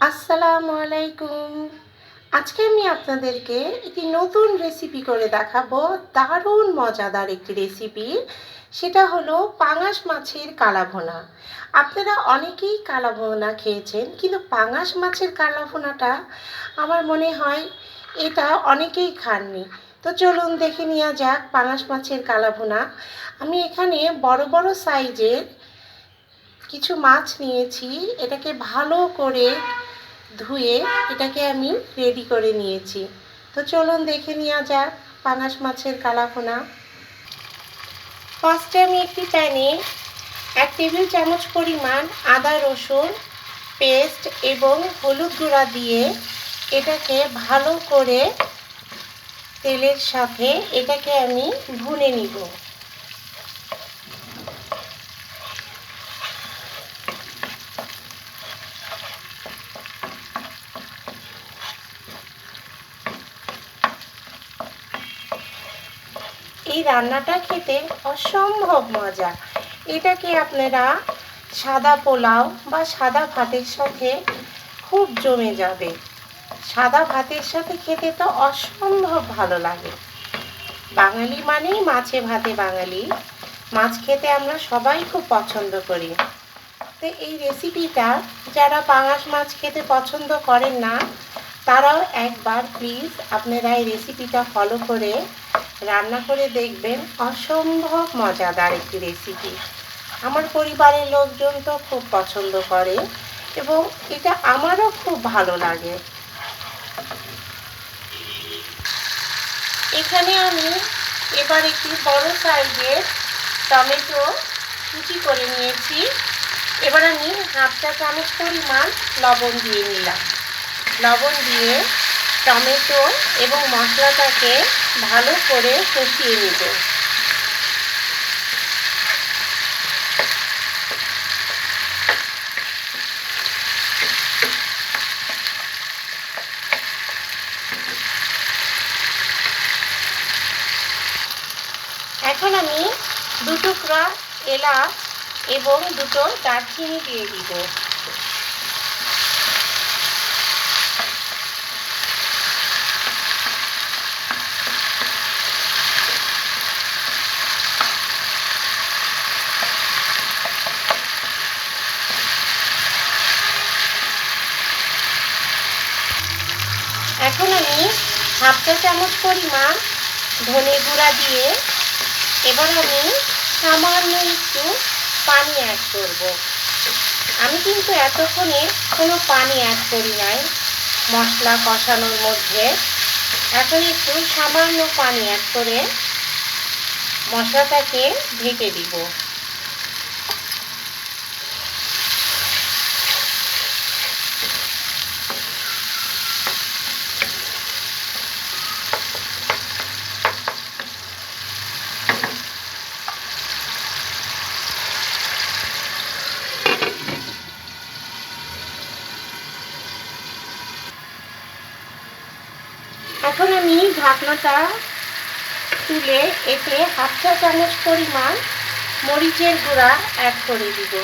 আসসালামু আলাইকুম। আজকে আমি আপনাদেরকে একটি নতুন রেসিপি করে দেখাবো, দারুণ মজাদার একটি রেসিপি সেটা হলো পাঙাশ মাছের কালাভোনা। আপনারা অনেকেই কালাভোনা খেয়েছেন, কিন্তু পাঙাশ মাছের কালাভোনাটা আমার মনে হয় এটা অনেকেই খাননি। তো চলুন দেখে নেওয়া যাক পাঙাশ মাছের কালাভোনা। আমি এখানে বড় বড় সাইজের কিছু মাছ নিয়েছি। এটাকে ভালো করে ধুয়ে এটাকে আমি রেডি করে নিয়েছি। তো চলুন দেখে নেওয়া যাক পাঙাশ মাছের কালাপোনা। ফার্স্টে আমি একটি প্যানে এক টেবিল চামচ পরিমাণ আদা, রসুন পেস্ট এবং হলুদ গুঁড়া দিয়ে এটাকে ভালো করে তেলের সাথে এটাকে আমি ভুনে নিব। এই রান্নাটা খেতে অসম্ভব মজা। এটাকে আপনারা সাদা পোলাও বা সাদা ভাতের সাথে খুব জমে যাবে? সাদা ভাতের সাথে খেতে তো অসম্ভব ভালো লাগে। বাঙালি মানেই মাছে ভাতে বাঙালি। মাছ খেতে আমরা সবাই খুব পছন্দ করি। তো এই রেসিপিটা যারা পাঙাশ মাছ খেতে পছন্দ করেন না, তারাও একবার প্লিজ আপনারা এই রেসিপিটা ফলো করে রান্না করে দেখবেন অসম্ভব মজাদার একটি রেসিপি আমার পরিবারের লোকজন তো খুব পছন্দ করে এবং এটা আমারও খুব ভালো লাগে। এখানে আমি এবার একটি বড় সাইজের টমেটো কুচি করে নিয়েছি। এবার আমি হাফ চা চামচ পরিমাণ লবণ দিয়ে নিলাম। লবণ দিয়ে টমেটো এবং মশলাটাকে ভালো করে কষিয়ে নিব। এখন আমি দুটুকরা এলাচ এবং দুটো দারচিনি দিয়ে দিব এখন আমি চা চামচ পরিমাণ ধনে গুঁড়া দিয়ে এবার আমি সামান্য একটু পানি অ্যাড করব। আমি কিন্তু এতক্ষণে কোনো পানি অ্যাড করি নাই। মশলা কষানোর মধ্যে। এখন একটু সামান্য পানি অ্যাড করে মশলাটাকে ঢেকে দিব। এখন আমি ঢাকনাটা তুলে এতে হাফ চা চামচ পরিমাণ মরিচের গুঁড়া অ্যাড করে দিব।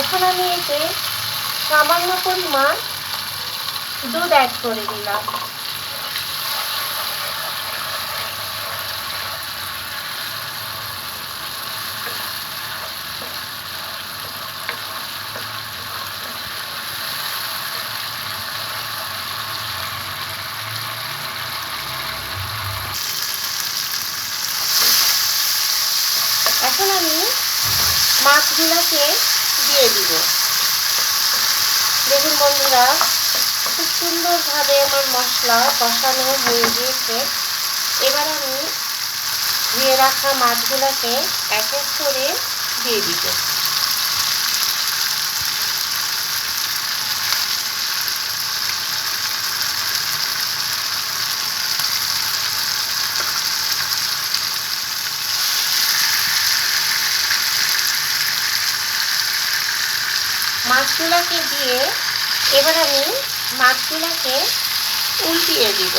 এখন আমি এতে সামান্য পরিমাণ দুধ অ্যাড করে দিলাম এখন আমি মাছগুলোকে দিয়ে দিব। দেখুন বন্ধুরা, খুব সুন্দরভাবে আমার মশলা কষানো হয়ে গিয়েছে। এবার আমি ধুয়ে রাখা মাছগুলোকে এক এক করে দিয়ে দিব। মাছগুলোকে দিয়ে এবার আমি মাছগুলোকে উল্টিয়ে দিব।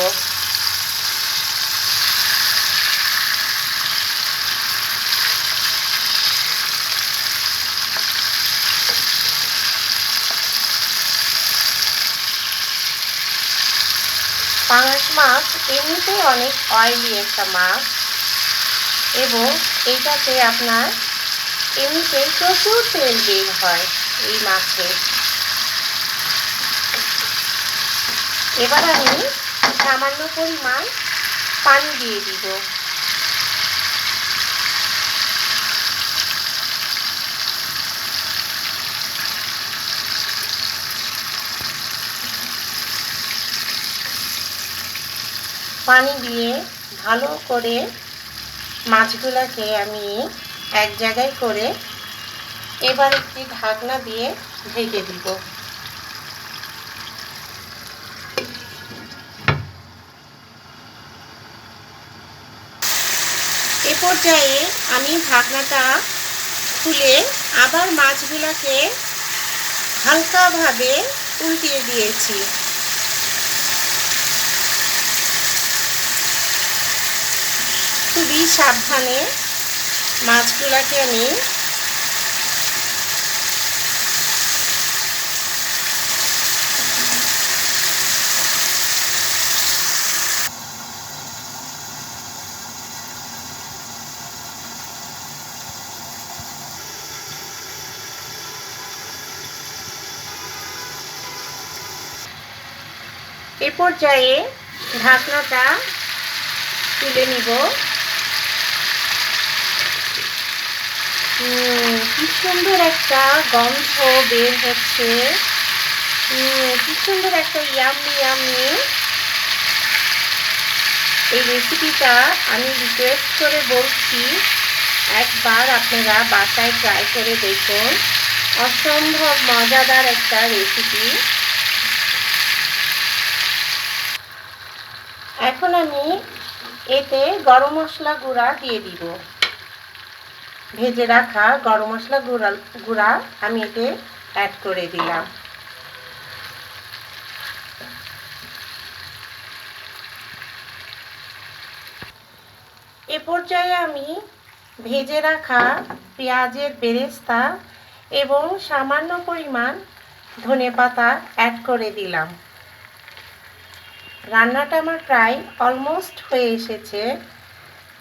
পাঙাশ মাছ এমনিতেই অনেক অয়েলি একটা মাছ এবং এইটাতে আপনার এমনিতেই প্রচুর তেল বের হয়। এই মাছে। এবার আমি সামান্য পরিমাণ পানি দিয়ে দিব। পানি দিয়ে ভালো করে মাছগুলোকে আমি এক জায়গায় করে এবার একটি ঢাকনা দিয়ে ঢেকে দিব। এ পর্যায়ে আমি ঢাকনাটা খুলে আবার মাছগুলোকে হালকাভাবে উল্টিয়ে দিয়েছি। খুবই সাবধানে মাছগুলোকে আমি পর্যায়ে ঢাকনাটা তুলে নিব। কি সুন্দর একটা গন্ধ বের হচ্ছে। কি সুন্দর একটা ইয়ামি ইয়ামি। এই রেসিপিটা আমি রিকোয়েস্ট করে বলছি, একবার আপনারা বাসায় ট্রাই করে দেখুন। অসম্ভব মজাদার একটা রেসিপি এখন আমি এতে গরম মশলা গুঁড়া দিয়ে দিব। ভেজে রাখা গরম মশলা গুঁড়া গুঁড়া আমি এতে অ্যাড করে দিলাম। এ পর্যায়ে আমি ভেজে রাখা পেঁয়াজের বেরেস্তা এবং সামান্য পরিমাণ ধনে পাতা অ্যাড করে দিলাম। রান্নাটা আমার প্রায় অলমোস্ট হয়ে এসেছে।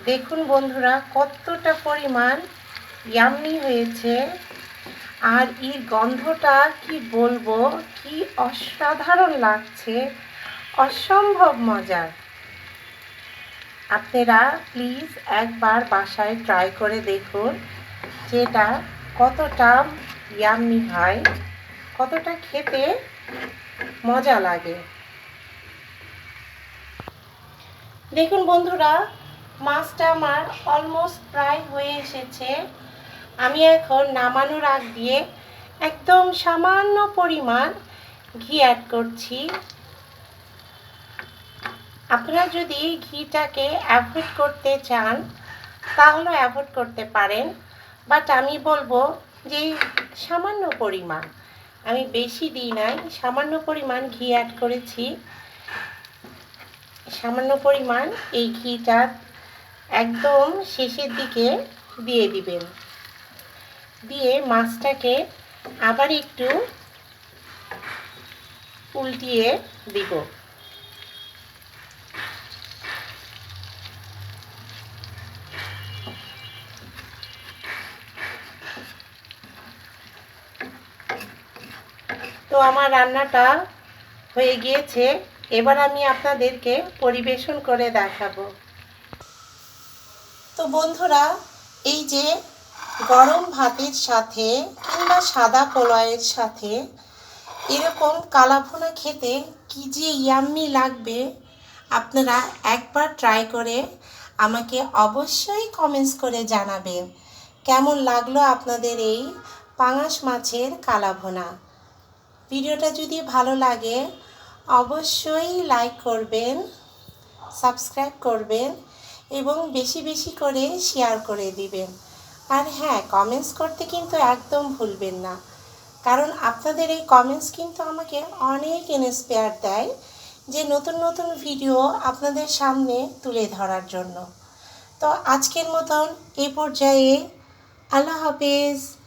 দেখুন বন্ধুরা, কতটা পরিমাণ ইয়াম্মি হয়েছে। আর এর গন্ধটা কি বলব, কি অসাধারণ লাগছে। অসম্ভব মজার। আপনারা প্লিজ একবার বাসায় ট্রাই করে দেখুন যেটা কতটা ইয়াম্মি হয়, কতটা খেতে মজা লাগে। দেখুন বন্ধুরা, মাছটা আমার অলমোস্ট প্রায় হয়ে এসেছে। আমি এখন নামানোর আগ দিয়ে একদম সামান্য পরিমাণ ঘি অ্যাড করছি। আপনারা যদি ঘিটাকে অ্যাভয়েড করতে চান, তাহলে অ্যাভয়েড করতে পারেন। বাট আমি বলব যে সামান্য পরিমাণ, আমি বেশি দিই নাই, সামান্য পরিমাণ ঘি অ্যাড করেছি। সামান্য পরিমাণ এই ঘিটা একদম শেষের দিকে দিয়ে দিবেন। দিয়ে মাছটাকে আবার একটু উল্টিয়ে দিব। তো আমার রান্নাটা হয়ে গিয়েছে। এবার আমি আপনাদেরকে পরিবেশন করে দেখাবো। তো বন্ধুরা, এই যে গরম ভাতের সাথে কিংবা সাদা পোলাওয়ের সাথে এরকম কালাভুনা খেতে কি যে ইয়াম্মি লাগবে, আপনারা একবার ট্রাই করে আমাকে অবশ্যই কমেন্টস করে জানাবেন। কেমন লাগল আপনাদের এই পাঙাশ মাছের কালাভুনা? ভিডিওটা যদি ভালো লাগে অবশ্যই লাইক করবেন সাবস্ক্রাইব করবেন এবং বেশি বেশি করে শেয়ার করে দিবেন। আর হ্যাঁ কমেন্টস করতে কিন্তু একদম ভুলবেন না। কারণ আপনাদের এই কমেন্টস কিন্তু আমাকে অনেক ইন্সপায়ার দেয় যে নতুন নতুন ভিডিও আপনাদের সামনে তুলে ধরার জন্য। তো আজকের মতন এই পর্যায়ে আল্লাহ হাফেজ।